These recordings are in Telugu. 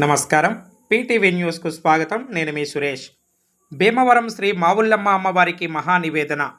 నమస్కారం. పీటీవీ న్యూస్కు స్వాగతం. నేను మీ సురేష్. భీమవరం శ్రీ మావుల్లమ్మ అమ్మవారికి మహానివేదన.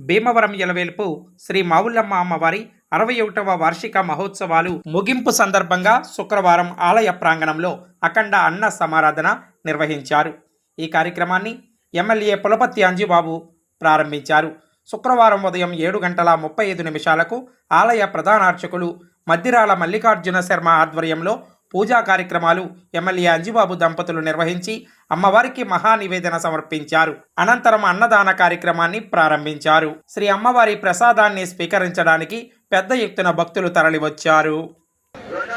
భీమవరం ఎలవేల్పు శ్రీ మావుల్లమ్మ అమ్మవారి అరవై ఒకటవ వార్షిక మహోత్సవాలు ముగింపు సందర్భంగా శుక్రవారం ఆలయ ప్రాంగణంలో అఖండ అన్న సమారాధన నిర్వహించారు. ఈ కార్యక్రమాన్ని ఎమ్మెల్యే పులపతి అంజుబాబు ప్రారంభించారు. శుక్రవారం ఉదయం ఏడు గంటల ముప్పై ఐదు నిమిషాలకు ఆలయ ప్రధానార్చకులు మద్దిరాల మల్లికార్జున శర్మ ఆధ్వర్యంలో పూజా కార్యక్రమాలు ఎమ్మెల్యే అంజిబాబు దంపతులు నిర్వహించి అమ్మవారికి మహానివేదన సమర్పించారు. అనంతరం అన్నదాన కార్యక్రమాన్ని ప్రారంభించారు. శ్రీ అమ్మవారి ప్రసాదాన్ని స్వీకరించడానికి పెద్ద ఎత్తున భక్తులు తరలివచ్చారు. రెండో